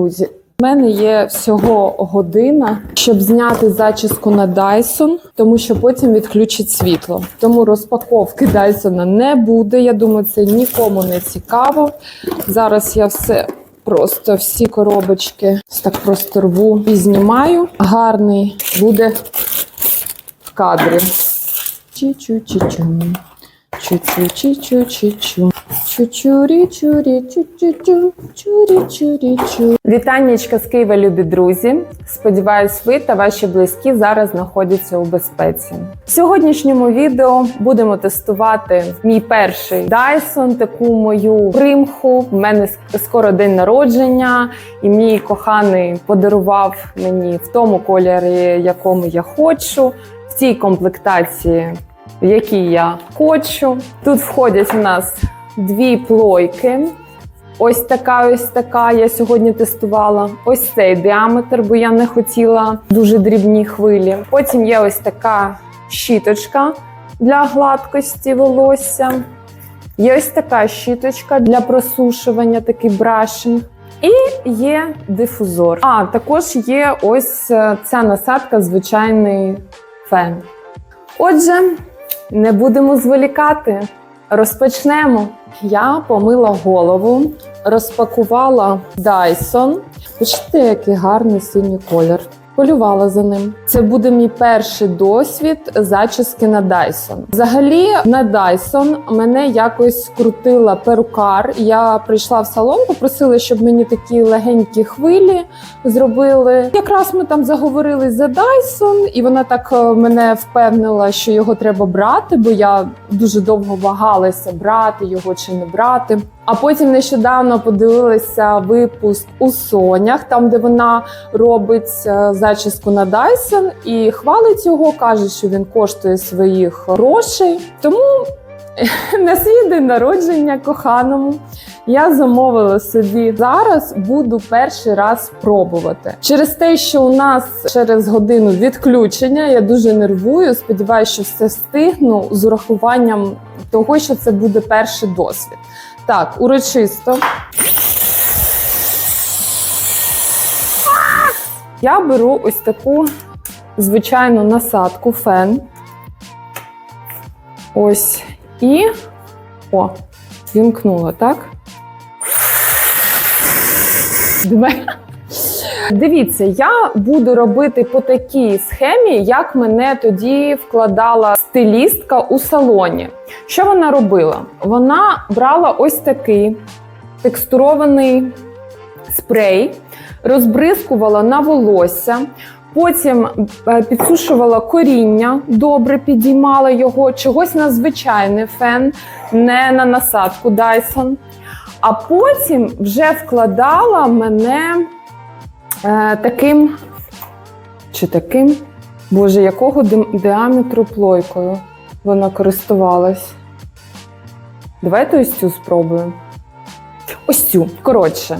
друзі, в мене є всього година, щоб зняти зачіску на Dyson, тому що потім відключить світло. Тому розпаковки Dyson не буде. Я думаю, це нікому не цікаво. Зараз я все. Просто всі коробочки так просто рву і знімаю. Гарний буде в кадрі. Чі-чу-чі-чу. Чу-чу-чі-чу-чі-чу. Вітаннячка з Києва, любі друзі. Сподіваюсь, ви та ваші близькі зараз знаходяться у безпеці. В сьогоднішньому відео будемо тестувати мій перший Dyson, таку мою примху. В мене скоро день народження, і мій коханий подарував мені в тому кольорі, якому я хочу, в тій комплектації в якій я хочу. Тут входять у нас дві плойки. Ось така, ось така. Я сьогодні тестувала. Ось цей діаметр, бо я не хотіла дуже дрібні хвилі. Потім є ось така щіточка для гладкості волосся. Є ось така щіточка для просушування, такий брашинг. І є дифузор. А також є ось е, ця насадка, звичайний фен. Отже, не будемо зволікати. Розпочнемо. Я помила голову, розпакувала Dyson. Бачите, який гарний синій колір. Полювала за ним. Це буде мій перший досвід зачіски на Dyson. Взагалі, на Dyson мене якось крутила перукар. Я прийшла в салон, попросила, щоб мені такі легенькі хвилі зробили. Якраз ми там заговорили за Dyson, і вона так е, мене впевнила, що його треба брати, бо я дуже довго вагалася брати його чи не брати. А потім нещодавно подивилася випуск у Сонях, там де вона робить е, зачіску на Dyson і хвалить його, каже, що він коштує своїх грошей. Тому на свій день народження коханому я замовила собі зараз. Буду перший раз пробувати через те, що у нас через годину відключення. Я дуже нервую. Сподіваюся, що все встигну з урахуванням того, що це буде перший досвід. Так, урочисто. Я беру ось таку звичайну насадку фен. Ось. І. О, вімкнула, так? Дивіться, я буду робити по такій схемі, як мене тоді вкладала стилістка у салоні. Що вона робила? Вона брала ось такий текстурований спрей, розбризкувала на волосся. Потім е, підсушувала коріння, добре підіймала його, чогось на звичайний фен, не на насадку Dyson. А потім вже вкладала мене е, таким чи таким, боже, якого діаметру плойкою вона користувалась. Давайте ось цю спробуємо. Ось цю. Коротше,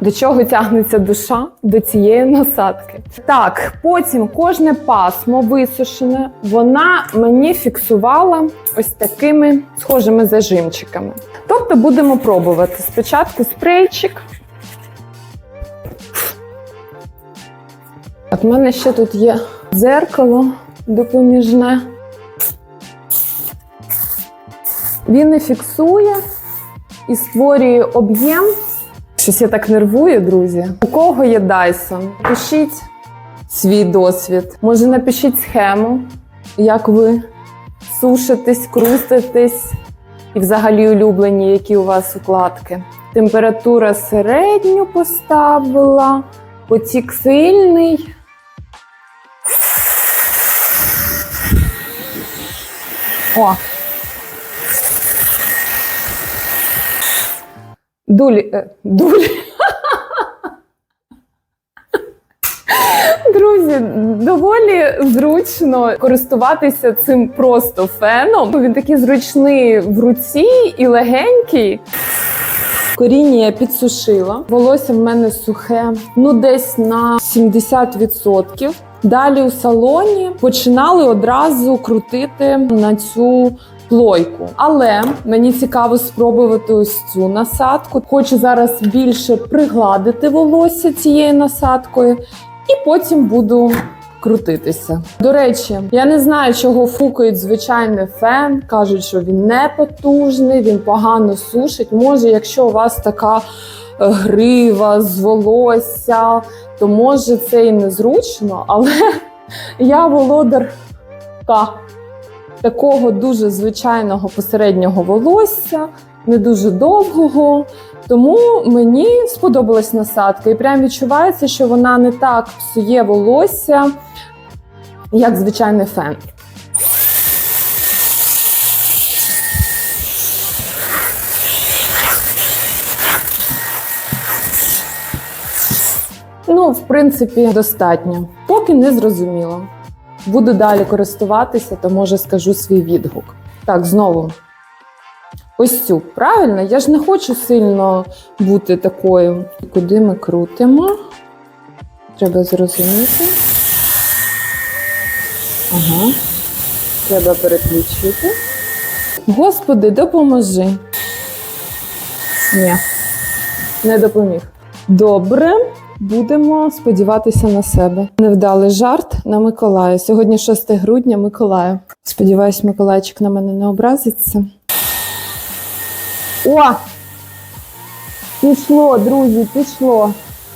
до чого тягнеться душа? До цієї насадки. Так, потім кожне пасмо висушене, вона мені фіксувала ось такими схожими зажимчиками. Тобто будемо пробувати. Спочатку спрейчик. Так, в мене ще тут є дзеркало допоміжне. Він не фіксує і створює об'єм. Щось я так нервую, друзі. У кого є Dyson? Пишіть свій досвід. Може, напишіть схему, як ви сушитесь, крутитесь і взагалі улюблені, які у вас укладки. Температура середню поставила, потік сильний. О, Дулі. е, Дулі. Друзі, доволі зручно користуватися цим просто феном. Він такий зручний в руці і легенький. Коріння я підсушила. Волосся в мене сухе, ну десь на 70%. Далі у салоні починали одразу крутити на цю плойку. Але мені цікаво спробувати ось цю насадку. Хочу зараз більше пригладити волосся цією насадкою, і потім буду. Крутитися. До речі, я не знаю, чого фукають звичайний фен. Кажуть, що він не потужний, він погано сушить. Може, якщо у вас така е, грива з волосся, то може це і незручно, але я володар та, такого дуже звичайного посереднього волосся, не дуже довгого. Тому мені сподобалась насадка, і прям відчувається, що вона не так псує волосся, як звичайний фен. Ну, в принципі, достатньо. Поки не зрозуміло. Буду далі користуватися, то може скажу свій відгук. Так, знову. Ось цю, правильно? Я ж не хочу сильно бути такою. Куди ми крутимо? Треба зрозуміти. Ага. Треба переключити. Господи, допоможи. Ні, не допоміг. Добре, будемо сподіватися на себе. Невдалий жарт на Миколая. Сьогодні 6 грудня Миколая. Сподіваюсь, Миколайчик на мене не образиться. О! Пішло, друзі, пішло.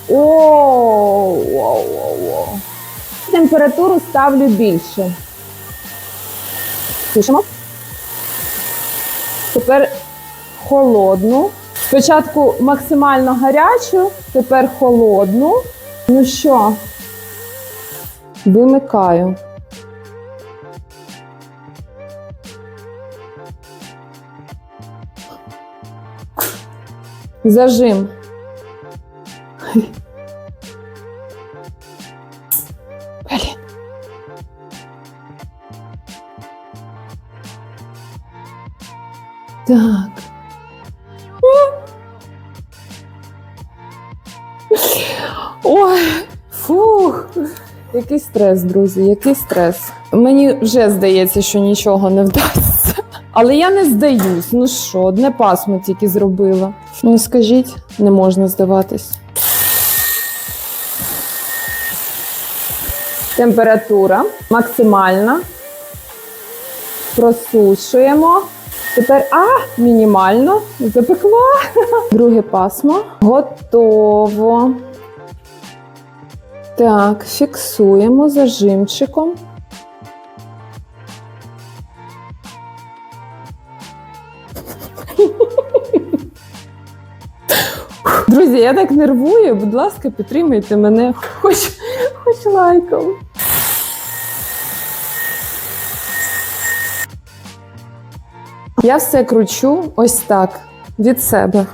О, о, о, о. Температуру ставлю більше. Пишемо. Тепер холодну. Спочатку максимально гарячу, тепер холодну. Ну що, вимикаю. Зажим. Блін. Так. Який стрес, друзі, який стрес. Мені вже здається, що нічого не вдасться. Але я не здаюсь. Ну що, одне пасмо тільки зробила. Ну скажіть, не можна здаватись. Температура максимальна. Просушуємо. Тепер а, мінімально. Запекла. Друге пасмо. Готово. Так, фіксуємо зажимчиком. Друзі, я так нервую. Будь ласка, підтримайте мене хоч, хоч лайком. Я все кручу ось так від себе.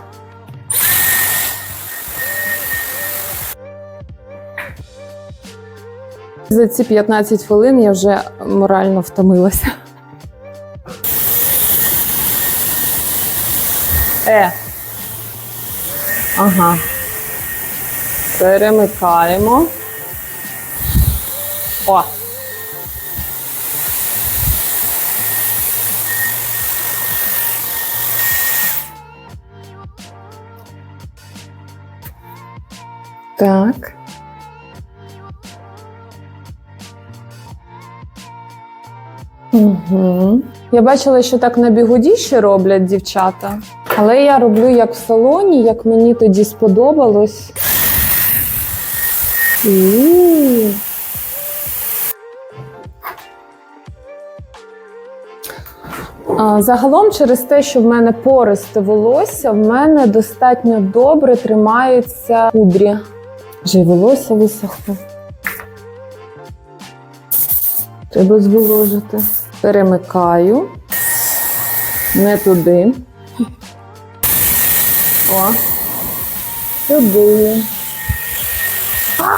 За ці 15 хвилин я вже морально втомилася. Е. Ага. Перемикаємо. О. Так. Угу. Я бачила, що так на бігуді ще роблять дівчата. Але я роблю як в салоні, як мені тоді сподобалось. І... А, Загалом, через те, що в мене пористе волосся, в мене достатньо добре тримаються кудрі. Вже й волосся висохло. Треба зволожити. Перемикаю. Не туди. О. Сюди. А,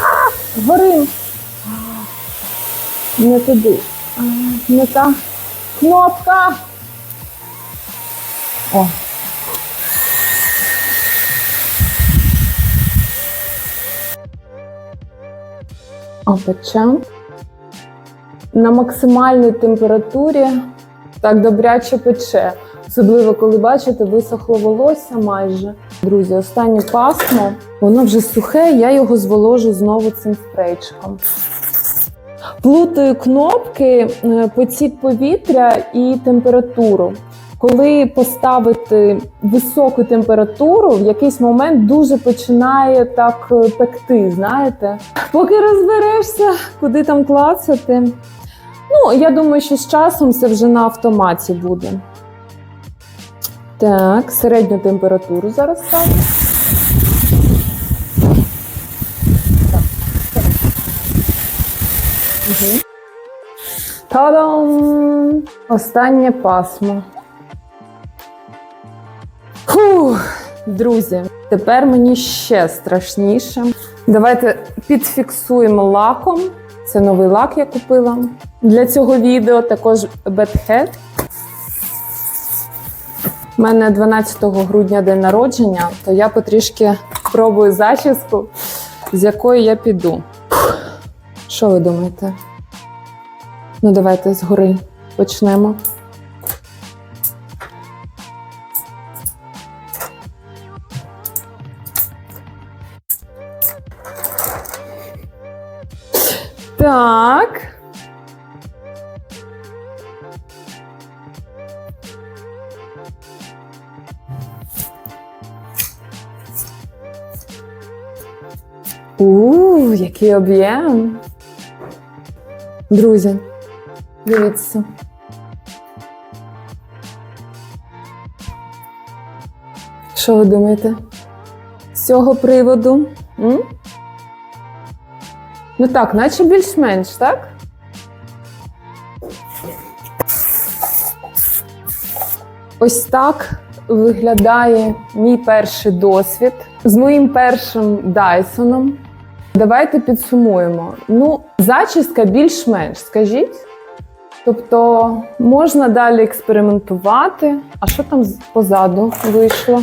горим. Не туди. Не та кнопка. О. Опечем. На максимальній температурі так добряче пече. Особливо, коли бачите, висохло волосся майже. Друзі, останнє пасмо, воно вже сухе, я його зволожу знову цим спрейчиком. Плутаю кнопки, е, потік повітря і температуру. Коли поставити високу температуру, в якийсь момент дуже починає так е, пекти, знаєте. Поки розберешся, куди там клацати. Ну, я думаю, що з часом це вже на автоматі буде. Так, середню температуру зараз ставлю. Угу. Та-дам! Останнє пасмо. Фух, друзі, тепер мені ще страшніше. Давайте підфіксуємо лаком. Це новий лак я купила. Для цього відео також Бетхед. У мене 12 грудня день народження, то я потрішки спробую зачіску, з якої я піду. Що ви думаєте? Ну, давайте згори почнемо. У, який об'єм. Друзі, дивіться. Що ви думаєте? З цього приводу? М? Ну так, наче більш-менш, так? Ось так виглядає мій перший досвід з моїм першим Дайсоном. Давайте підсумуємо. Ну, зачіска більш-менш, скажіть. Тобто можна далі експериментувати. А що там позаду вийшло?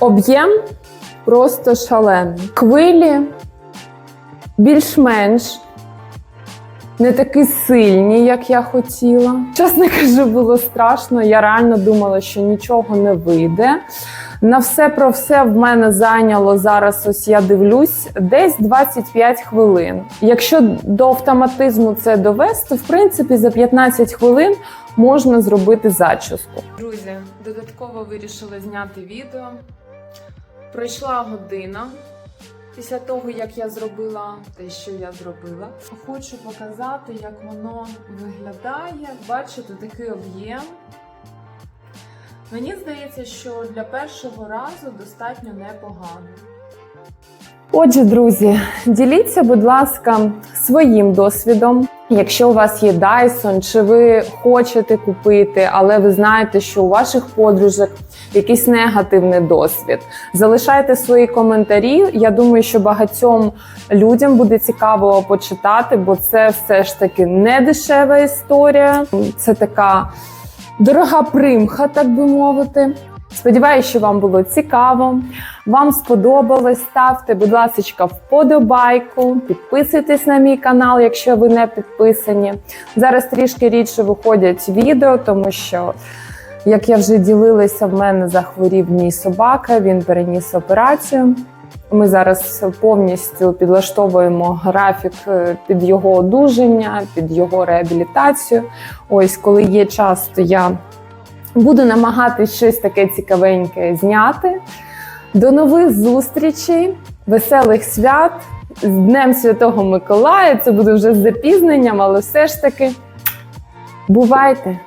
Об'єм просто шалений. Хвилі більш-менш не такі сильні, як я хотіла. Чесно кажу, було страшно. Я реально думала, що нічого не вийде. На все про все в мене зайняло зараз. Ось я дивлюсь, десь 25 хвилин. Якщо до автоматизму це довести, в принципі, за 15 хвилин можна зробити зачіску. Друзі, додатково вирішила зняти відео. Пройшла година після того, як я зробила те, що я зробила. Хочу показати, як воно виглядає. Бачите, такий об'єм. Мені здається, що для першого разу достатньо непогано. Отже, друзі, діліться, будь ласка, своїм досвідом. Якщо у вас є Dyson, чи ви хочете купити, але ви знаєте, що у ваших подружок якийсь негативний досвід. Залишайте свої коментарі. Я думаю, що багатьом людям буде цікаво почитати, бо це все ж таки не дешева історія. Це така дорога примха, так би мовити. Сподіваюся, що вам було цікаво. Вам сподобалось. Ставте, будь ласка, вподобайку, підписуйтесь на мій канал, якщо ви не підписані. Зараз трішки рідше виходять відео, тому що, як я вже ділилася, в мене захворів мій собака, він переніс операцію. Ми зараз повністю підлаштовуємо графік е, під його одужання, під його реабілітацію. Ось, коли є час, то я буду намагатись щось таке цікавеньке зняти. До нових зустрічей, веселих свят з Днем Святого Миколая. Це буде вже з запізненням, але все ж таки бувайте!